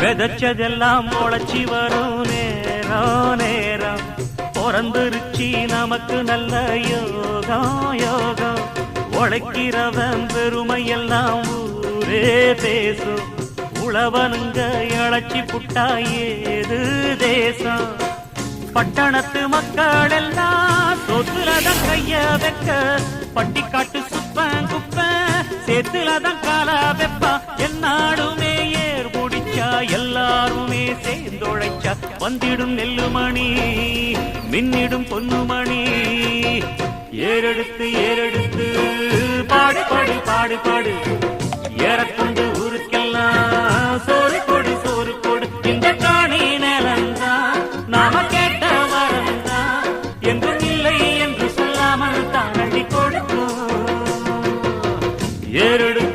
விதைச்சதெல்லாம் முளைச்சி வரும் நேரம் நேரம். பிறந்துருச்சி நமக்கு நல்ல யோகம் யோகம். உழைக்கிறவன் பெருமையெல்லாம் ஊரே பேசும். உழவனுங்க இழைச்சி புட்டா ஏது தேசம்? பட்டணத்து மக்கள் எல்லாம் சொத்துலதான் கைய வைக்க. பட்டிக்காட்டு சுப்பன் குப்பன் சேத்துலதான் கால வெப்பா. என்னாடுமே சேர்ந்தொழைச்சா வந்திடும் நெல்லுமணி மின்னிடும் பொன்னுமணி. ஏறெடுத்து ஏறெடுத்து பாடு பாடு பாடு பாடு. ஏறக்கொண்டு ஊருக்கெல்லாம் சோறு கொடு சோறு கொடு. இந்த காணி நிலந்தான் நாம கேட்ட வரந்தா என்றும் இல்லை என்று சொல்லாமல் தாண்டி கொடுக்கும். ஏறெடுத்து